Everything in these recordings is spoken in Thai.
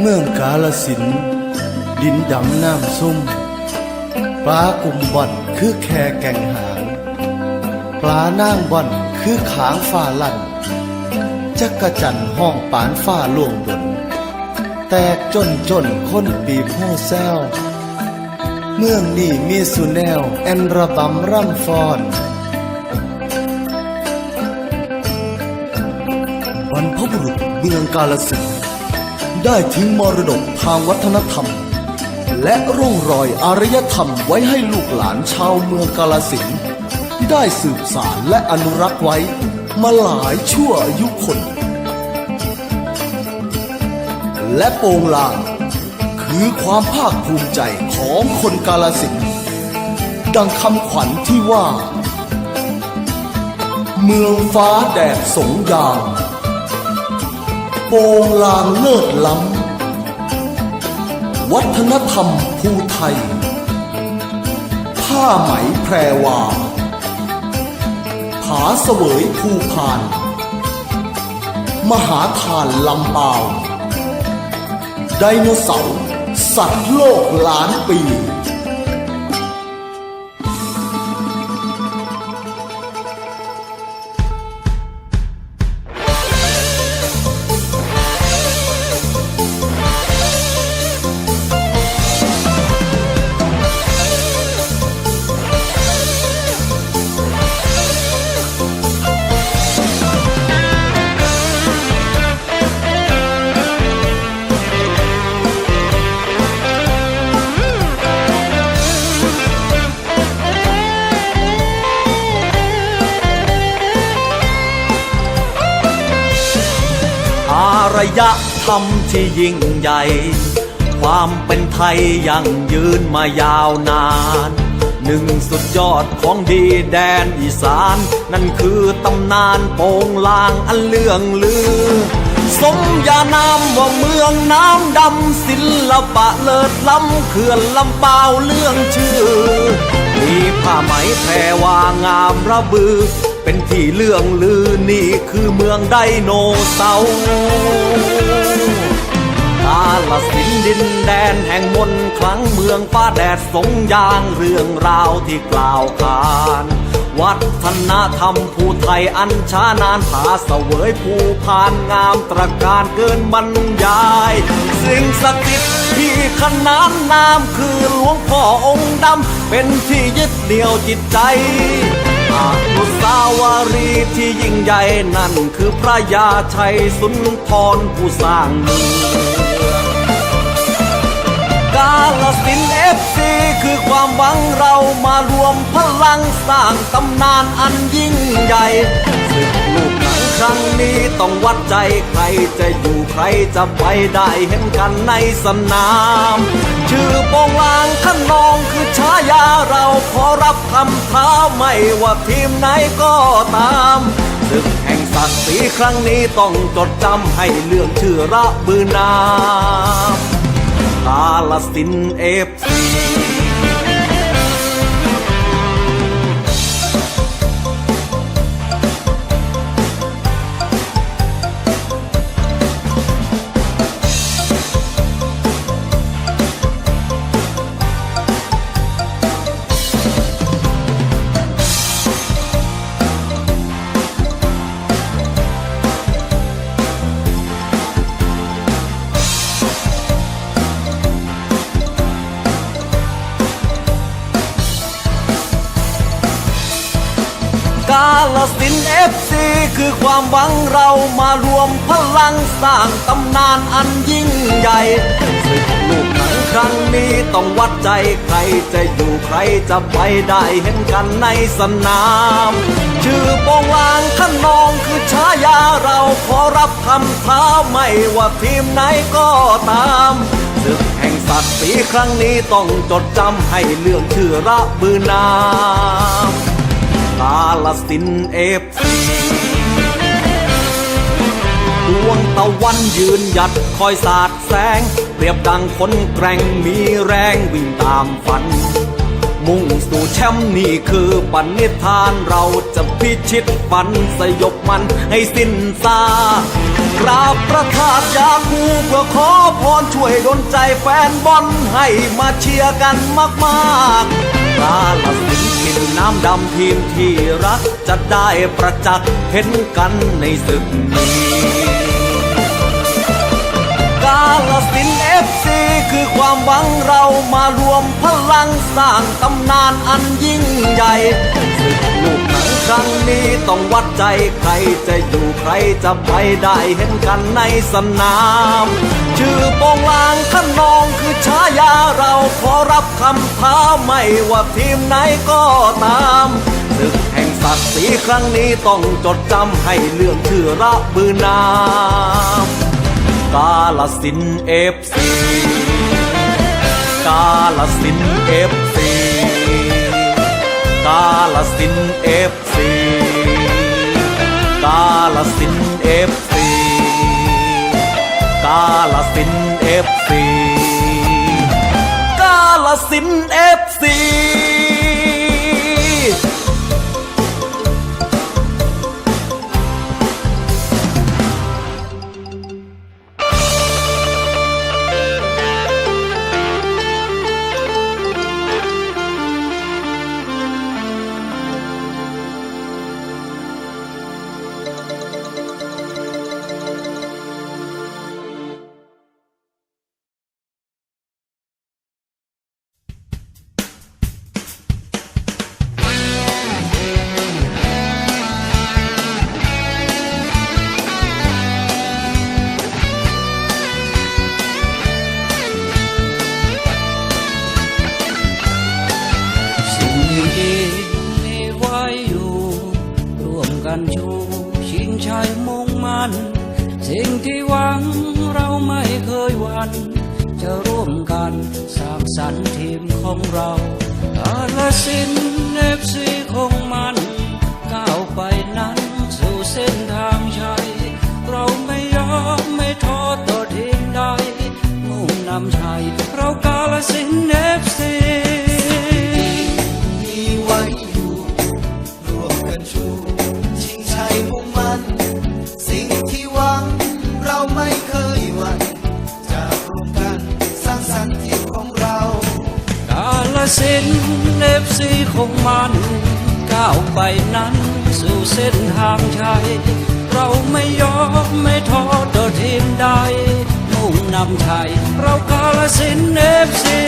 เมืองกาลสิน ดินดำน้ำซุ่มปลากุ่มบ่อนคือแค่แก่งหาง ปลานางบ่อนคือขางฝ่าลั่นจักกะจันห้องปานฝ้าล่วงดน แตกจนจนคนปีบโห่แซวเมืองนี้มีสุแนว แอนระบำร่ำฟอนบรรพบุรุษเมืองกาลสิน ได้ทิ้งมรดกทางวัฒนธรรม และร่องรอยอารยธรรมไว้ให้ลูกหลานชาวเมืองกาลสินได้สืบสารและอนุรักษ์ไว้ มาหลายชั่วอายุคน และโปงลางคือความภาคภูมิใจของคนกาลสินดังคำขวัญที่ว่า เมืองฟ้าแดดสงยาม โปงลางเลิศล้ำ วัฒนธรรมภูไทย ผ้าไหมแพรวา ผาเสวยภูพาน มหาทานลำปาวไดโนเสาร์สัตว์โลกล้านปี ยธรรมที่ยิ่งใหญ่ ความเป็นไทยยังยืนมายาวนาน หนึ่งสุดยอดของดีแดนอีสาน นั่นคือตำนานโปงลางอันเลื่องลือ สมญานามว่าเมืองน้ำดำศิลปะเลิศล้ำเขื่อนลำเปาเรื่องชื่อ มีผ้าไหมแพรวางามระบือ เป็นที่เลื่องลือนี่คือเมืองไดโนเสาร์กาลสินดินแดนแห่งมนต์คลังเมืองฟ้าแดดสงยางเรื่องราวที่กล่าวขาน วัฒนธรรมผู้ไทยอันช้านานผาเสวยภูพานงามตระการเกินบรรยาย สิ่งศักดิ์สิทธิ์ที่ขนานนามคือหลวงพ่อองค์ดำเป็นที่ยึดเหนี่ยวจิตใจ อนุสาวารีที่ยิ่งใหญ่นั่นคือพระยาชัยสุนทรผู้สร้างเมืองกาลสินเอฟซีคือความหวังเรามารวมพลังสร้างตำนานอันยิ่งใหญ่สึกลูก ครั้งนี้ต้องวัดใจใครจะอยู่ใครจะไปได้เห็นกันในสนาม ชื่อโปงลางขนองคือฉายาเราขอรับคำท้าไม่ว่าทีมไหนก็ตามศึกแห่งศักดิ์ศรีครั้งนี้ต้องจดจำให้เรื่องชื่อระบือนามกาลสินเอฟซี กาลสินเอฟซีคือความหวังเรามารวมพลังสร้างตำนานอันยิ่งใหญ่ศึกลูกหนังครั้งนี้ต้องวัดใจใครจะอยู่ใครจะไปได้เห็นกันในสนาม ชื่อโปงลางขนองคือฉายาเราขอรับคำท้าไม่ว่าทีมไหนก็ตามศึกแห่งศักดิ์ศรีครั้งนี้ต้องจดจำให้เรื่องชื่อระบือนาม กาลสินเอฟซีดวงตะวันยืนหยัดคอยสาดแสง เปรียบดังคนแกร่งมีแรงวิ่งตามฝัน มุ่งสู่แชมป์นี่คือปณิธานเราจะพิชิตฝันสยบมันให้สิ้นซากราบพระธาตุยาคูเพื่อขอพรช่วยดลใจแฟนบอลให้มาเชียร์กันมากๆ กาลสินกินน้ำดำทีมที่รัก จะได้ประจักษ์เห็นกันในศึกนี้กาลสินเอฟซีคือความหวังเรามารวมพลังสร้างตำนานอันยิ่งใหญ่ ครั้งนี้ต้องวัดใจใครจะอยู่ใครจะไปได้เห็นกันในสนาม ชื่อโปงลางขนองคือฉายาเราขอรับคำท้าไม่ว่าทีมไหนก็ตามศึกแห่งศักดิ์ศรีครั้งนี้ต้องจดจำให้เรื่องชื่อระบือนามกาลสินเอฟซีกาลสินเอฟซีาลสินเอฟซีกาลสินเอฟซีกาลสินเอฟซีกาลสินเอฟซี กาสินเอฟซีของมันก้าวไปนั้น สู่เส้นทางชัย เราไม่ยอมไม่ท้อต่อทีมใดมุ่งนำชัยเรากาลสินเอฟซี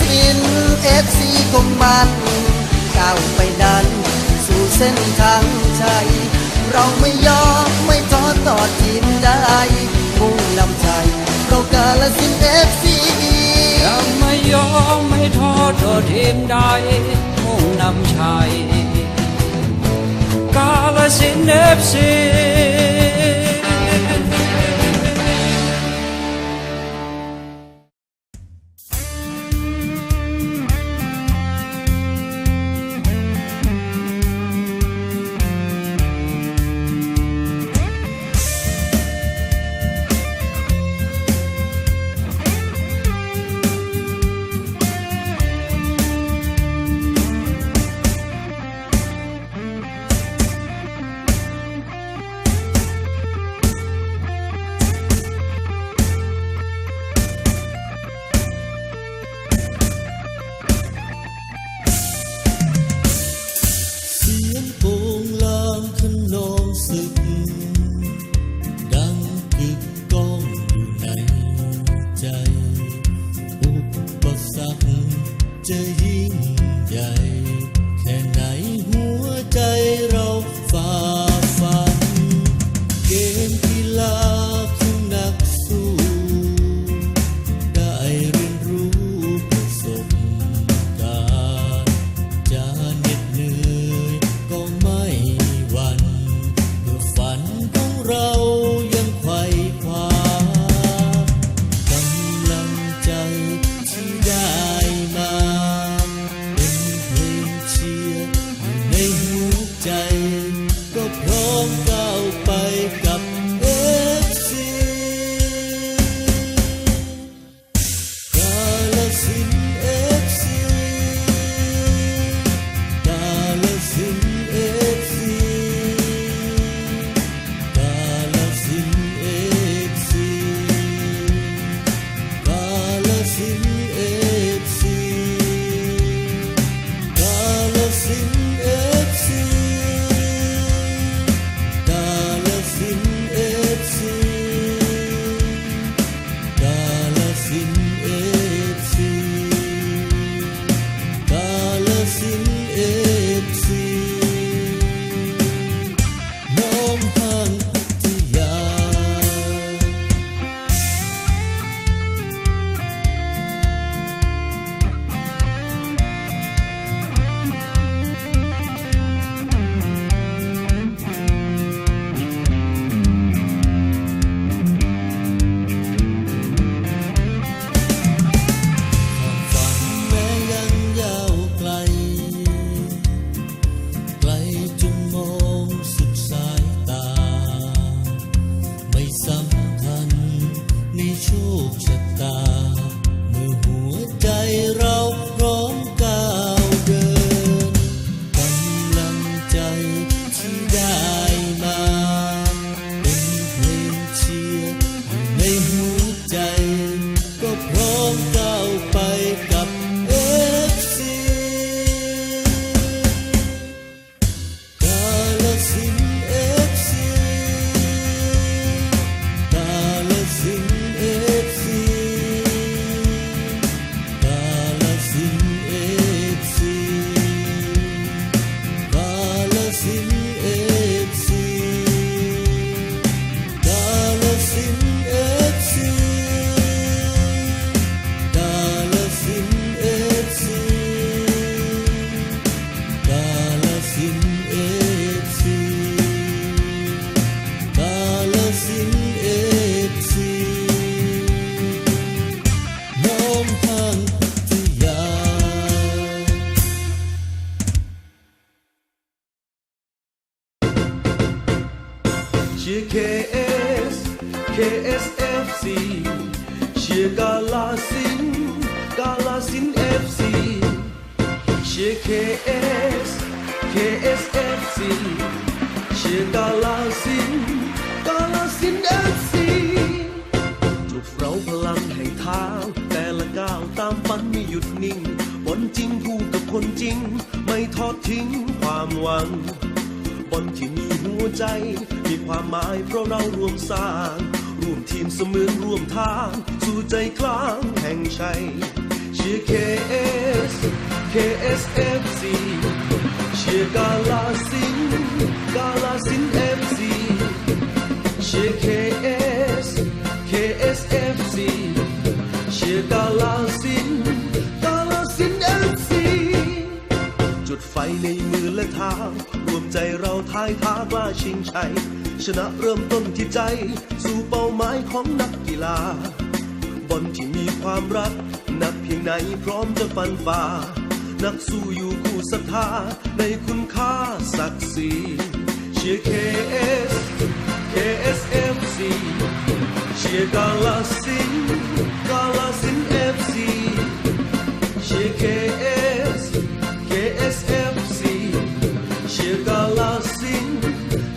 สินเอฟซีของมันก้าวไปดันสู่เส้นทางชัยเราไม่ยอมไม่ท้อต่อทีมใดมุ่งนำชัยเรากาลสินเอฟซียังไม่ยอมไม่ท้อต่อทีมใดมุ่งนำชัยกาลสินเอฟซี ชียร์ KS KSFC เชียร์กาลาสินกาลาสิน FC เชียร์ KS KSFC เชียร์กาลาสินกาลาสิน FC จุดไฟในมือและเท้ารวมใจเราทายท้ากล้าชิงชัย ชนะเริ่มต้นที่ใจ สู่เป้าหมายของนักกีฬาบอลที่มีความรัก นักเพียงไหนพร้อมจะฟันฝ่า นักสู้อยู่คู่ศรัทธาในคุณค่าศักดิ์ศรีเชียร์ KS KSFC เชียร์กาลาสินกาลาสิน FC เชียร์ KS KSFC เชียร์กาลาสิน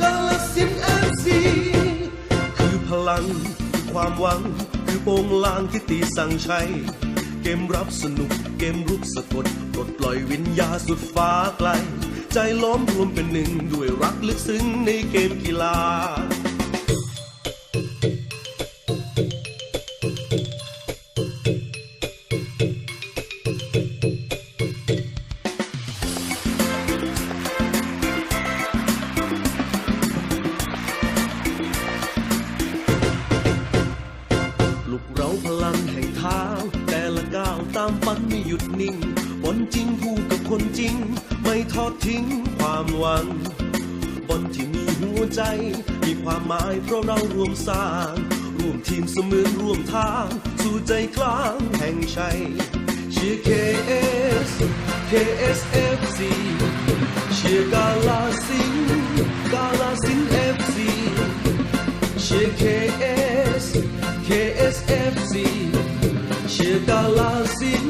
กาลาสิน FC คือพลังคือความหวังคือโปงลางที่ตีสั่งชัย เกมรับสนุกเกมรุกสะกดปลดปล่อยวิญญาสุดฟ้าไกล ใจล้อมรวมเป็นหนึ่งด้วยรักลึกซึ้งในเกมกีฬา เราะเราร่วมสร้าง ร่วมทีมเสมือนร่วมทาง สู่ใจกลางแห่งชัยเชียร์ KS KSFC เชียร์กาลาสินกาลาสิน FC เชียร์ KS KSFC เชียร์กาลาสิน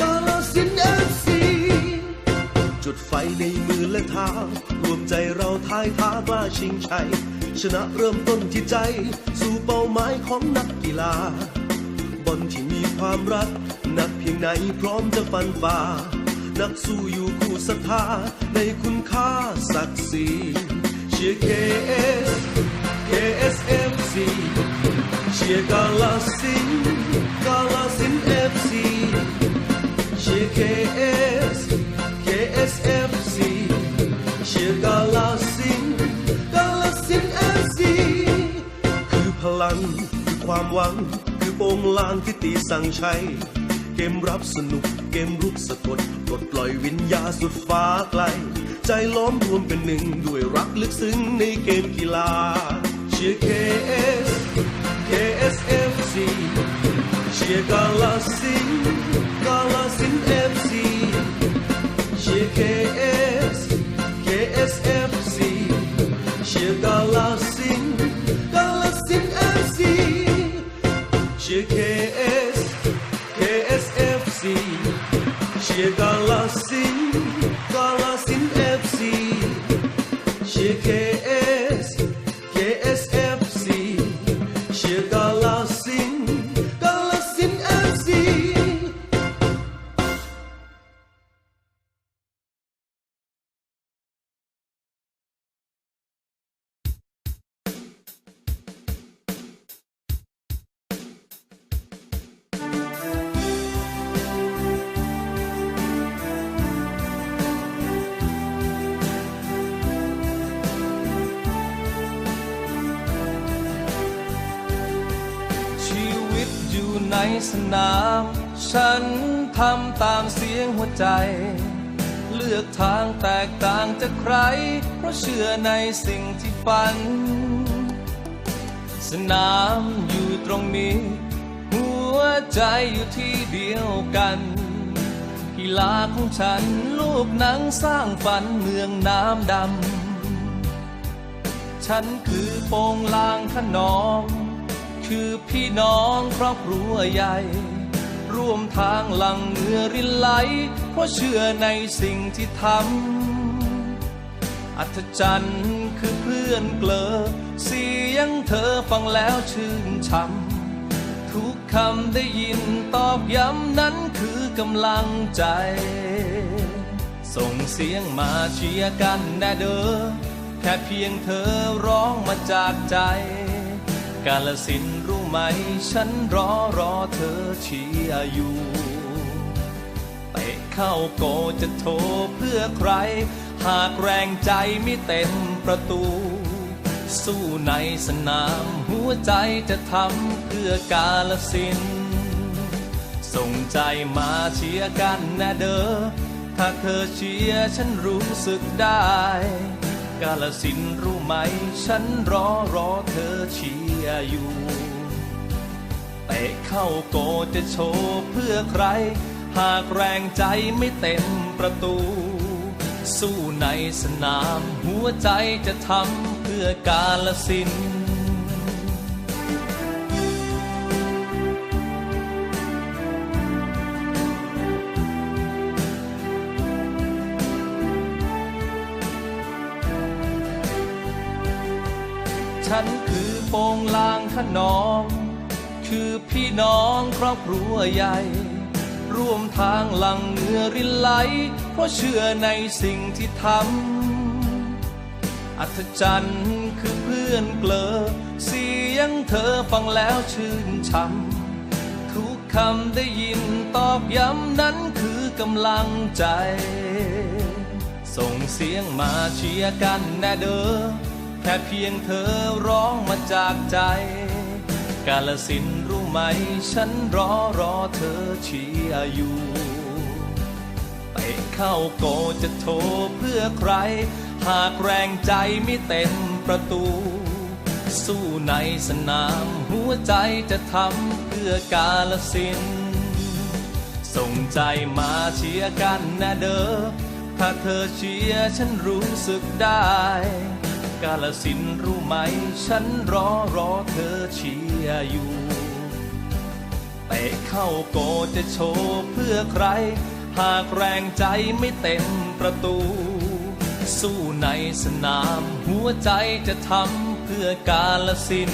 กาลาสิน FC จุดไฟในมือและเท้ารวมใจเราทายท้ากล้าชิงชัย ชนะเริ่มต้นที่ใจ สู่เป้าหมายของนักกีฬา บอลที่มีความรัก นักเพียงไหนพร้อมจะฟันฝ่า นักสู้อยู่คู่ศรัทธา ในคุณค่าศักดิ์ศรีเชียร์ KS KSFC เชียร์กาลาสินกาลาสิน FC เชียร์ KS KSFC คือความหวัง คือโปงลางที่ตีสั่งชัยเกมรับสนุกเกมรุกสะกดปลดปล่อยวิญญาสุดฟ้าไกล ใจล้อมรวมเป็นหนึ่งด้วยรักลึกซึ้งในเกมกีฬา เชียร์ KS KSFC เชียร์กาลาสินกาลาสิน FC เชียร์ KS เชี สนาม ฉันทำตามเสียงหัวใจ เลือกทางแตกต่างจากใคร เพราะเชื่อในสิ่งที่ฝัน สนามอยู่ตรงนี้ หัวใจอยู่ที่เดียวกัน กีฬาของฉันลูกหนังสร้างฝันเมืองน้ำดำ ฉันคือโปงลางขนอง คือพี่น้องครอบครัวใหญ่ ร่วมทางหลังเหงื่อรินไหล เพราะเชื่อในสิ่งที่ทำอัศจรรย์คือเพื่อนเกลอเสียงเธอฟังแล้วชื่นช่ำทุกคำได้ยินตอกย้ำนั้นคือกำลังใจ ส่งเสียงมาเชียร์กันแน่เด้อแค่เพียงเธอร้องมาจากใจ กาลสินรู้ไหม ฉันรอรอเธอเชียร์อยู่เตะเข้าโกจะโทรเพื่อใคร หากแรงใจไม่เต็มประตู สู้ในสนามหัวใจจะทำเพื่อกาลสิน ส่งใจมาเชียร์กันนะเด้อถ้าเธอเชียร์ฉันรู้สึกได้ กาลสินรู้ไหม ฉันรอรอเธอเชียร์อยู่เตะเข้าโกจะโชว์เพื่อใคร หากแรงใจไม่เต็มประตู สู้ในสนามหัวใจจะทำเพื่อกาลสิน ฉันคือโปงลางขนอง คือพี่น้องครอบครัวใหญ่ ร่วมทางหลังเหงื่อรินไหล เพราะเชื่อในสิ่งที่ทำอัศจรรย์คือเพื่อนเกลอ เสียงเธอฟังแล้วชื่นช่ำทุกคำได้ยินตอกย้ำนั้นคือกำลังใจ ส่งเสียงมาเชียร์กันแน่เด้อ แค่เพียงเธอร้องมาจากใจ กาลสินรู้ไหม ฉันรอรอเธอเชียร์อยู่เตะเข้าโกจะโทรเพื่อใคร หากแรงใจไม่เต็มประตู สู้ในสนามหัวใจจะทำเพื่อกาลสิน ส่งใจมาเชียร์กันนะเด้อถ้าเธอเชียร์ฉันรู้สึกได้ กาลสินรู้ไหม ฉันรอรอเธอเชียร์อยู่เตะเข้าโกจะโชว์เพื่อใคร หากแรงใจไม่เต็มประตู สู้ในสนามหัวใจจะทำเพื่อกาลสิน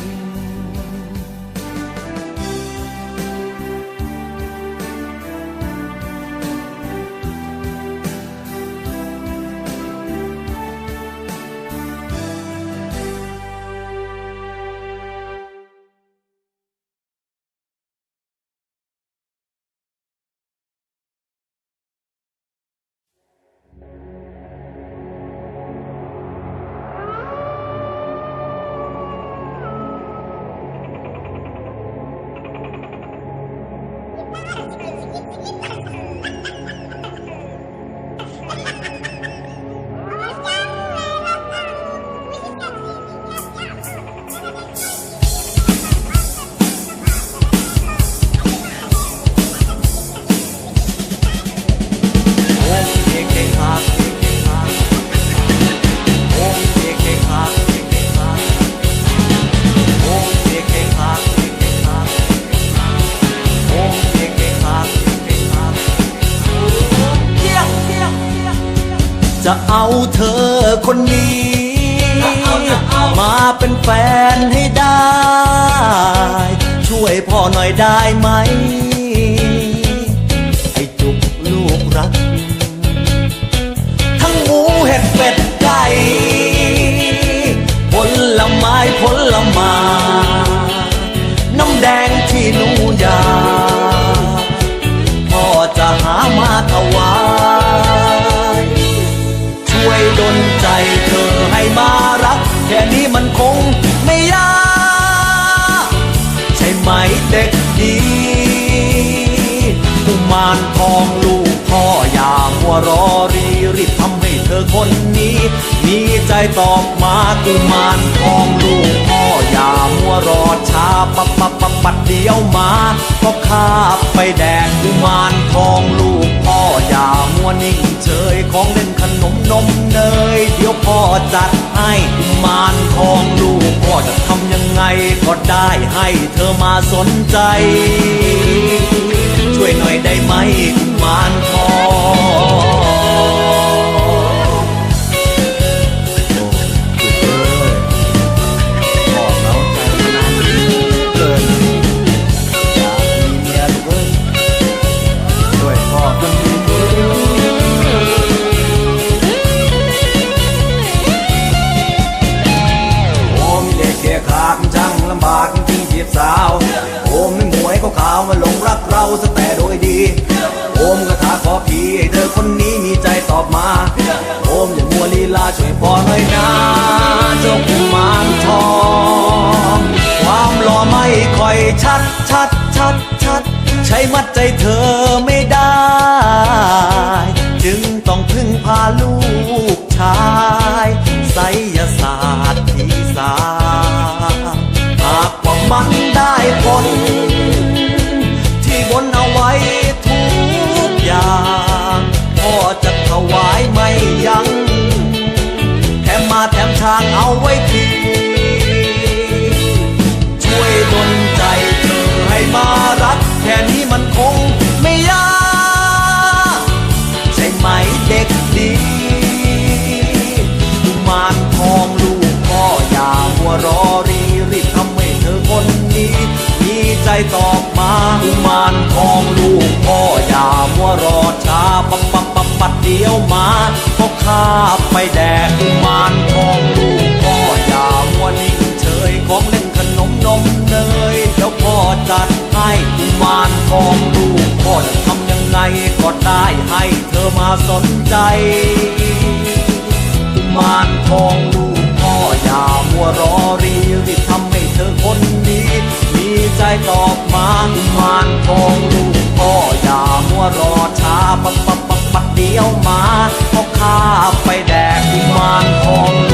จะเอาเธอคนนี้ มาเป็นแฟนให้ได้ ช่วยพ่อหน่อยได้ไหม ค่นี้มันคงไม่ยากใช่ไหมเด็กดีกุมารทองลูกพ่ออย่าหัวรอรีรีบทำให้เธอคนนี้ มีใจตอบมากุมารทองลูกพ่ออย่าอย่ามัวรอช้าปับปับปับปัดเดียวมาก็ข้าไปแดกกุมารทองลูกพ่ออย่ามัวนิ่ง เฉยของเล่นขนมนมเนย เดี๋ยวพ่อจัดให้มานทองลูกพ่อจะทำยังไง ก็ได้ให้เธอมาสนใจ ช่วยหน่อยได้ไหมมานทอง ช่วยพ่อหน่อยนะเจ้ากุมารทอง ความหล่อไม่ค่อยชัดชัดชัดชัด ใช้มัดใจเธอไม่ได้ จึงต้องพึ่งพาลูก เอาไว้ทีช่วยดลใจเธอให้มารัก แค่นี้มันคงไม่ยากใช่ไหมเด็กดีกุมารทองลูกพ่ออย่ามัวรอรีรีบทำให้เธอคนนี้มีใจตอบมากุมารทองลูกพ่ออย่ามัวรอช้าปั๊บปั๊บปั๊บปัดเดียวมาก็ข้าไปแด ของลูกพ่อจะทำยังไงก็ได้ให้เธอมาสนใจกุมานทองลูกพ่ออย่ามัวรอรีรีบทำให้เธอคนนี้ มีใจตอบมากุมานทองลูกพ่ออย่ามัวรอช้าปั๊บปั๊บปั๊บปักเดียวมาเพราะข้าไปแดกกุมานทอง